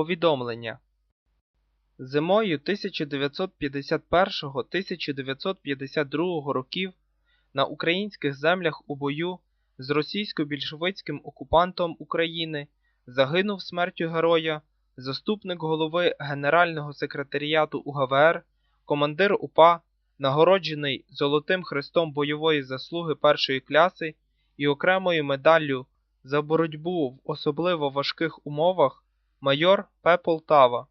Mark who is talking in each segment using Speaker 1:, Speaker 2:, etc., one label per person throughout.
Speaker 1: Повідомлення. Зимою 1951-1952 років на українських землях у бою з російсько-більшовицьким окупантом України загинув смертю героя заступник голови Генерального секретаріату УГВР, командир УПА, нагороджений Золотим Хрестом бойової заслуги першої кляси і окремою медаллю за боротьбу в особливо важких умовах майор П. Полтава,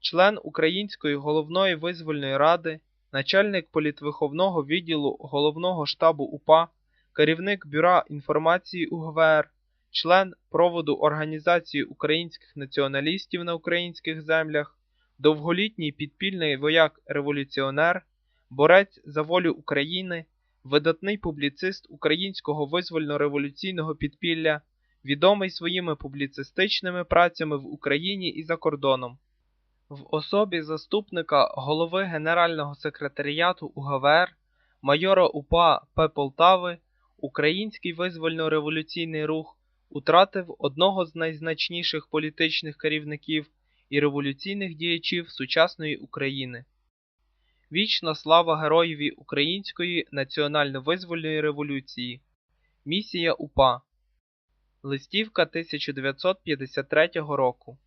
Speaker 1: член Української головної визвольної ради, начальник політвиховного відділу Головного штабу УПА, керівник Бюра інформації УГВР, член проводу Організації українських націоналістів на українських землях, довголітній підпільний вояк-революціонер, борець за волю України, видатний публіцист українського визвольно-революційного підпілля, відомий своїми публіцистичними працями в Україні і за кордоном. В особі заступника голови Генерального секретаріату УГВР, майора УПА П. Полтави, Український визвольно-революційний рух утратив одного з найзначніших політичних керівників і революційних діячів сучасної України. Вічна слава героєві Української національно-визвольної революції. Місія УПА Листівка 1953 року